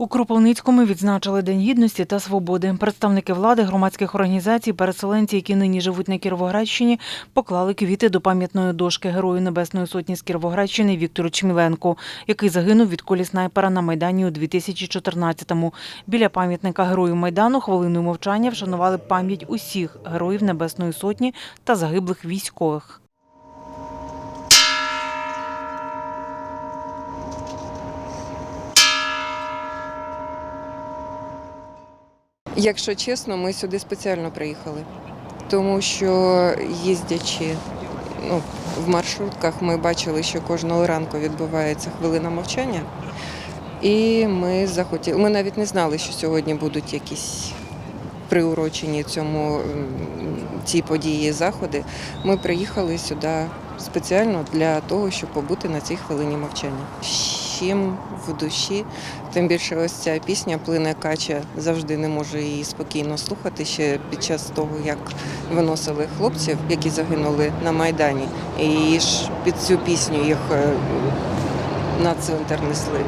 У Кропивницькому відзначили День гідності та свободи. Представники влади, громадських організацій, переселенці, які нині живуть на Кіровоградщині, поклали квіти до пам'ятної дошки Герою Небесної Сотні з Кіровоградщини Віктору Чміленку, який загинув від кулі снайпера на Майдані у 2014-му. Біля пам'ятника Герою Майдану хвилиною мовчання вшанували пам'ять усіх героїв Небесної Сотні та загиблих військових. Якщо чесно, ми сюди спеціально приїхали, тому що їздячи ну, в маршрутках, ми бачили, що кожного ранку відбувається хвилина мовчання. І ми захотіли. Ми навіть не знали, що сьогодні будуть якісь приурочені цьому м, цій події заходи. Ми приїхали сюди спеціально для того, щоб побути на цій хвилині мовчання. Чим в душі, тим більше ось ця пісня плине кача завжди не можу її спокійно слухати ще під час того, як виносили хлопців, які загинули на майдані, і ж під цю пісню їх е, на цвинтар несли.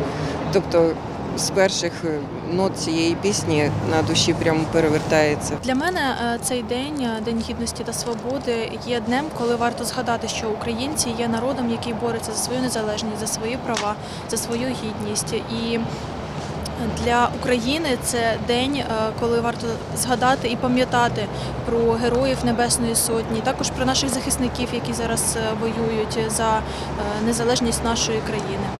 Тобто з перших е, нот цієї пісні на душі прямо перевертається. Для мене е, цей день, е, День гідності та свободи, є днем, коли варто згадати, що українці є народом, який бореться за свою незалежність, за свої права, за свою гідність. І для України це день, коли варто згадати і пам'ятати про героїв Небесної Сотні, також про наших захисників, які зараз воюють за незалежність нашої країни.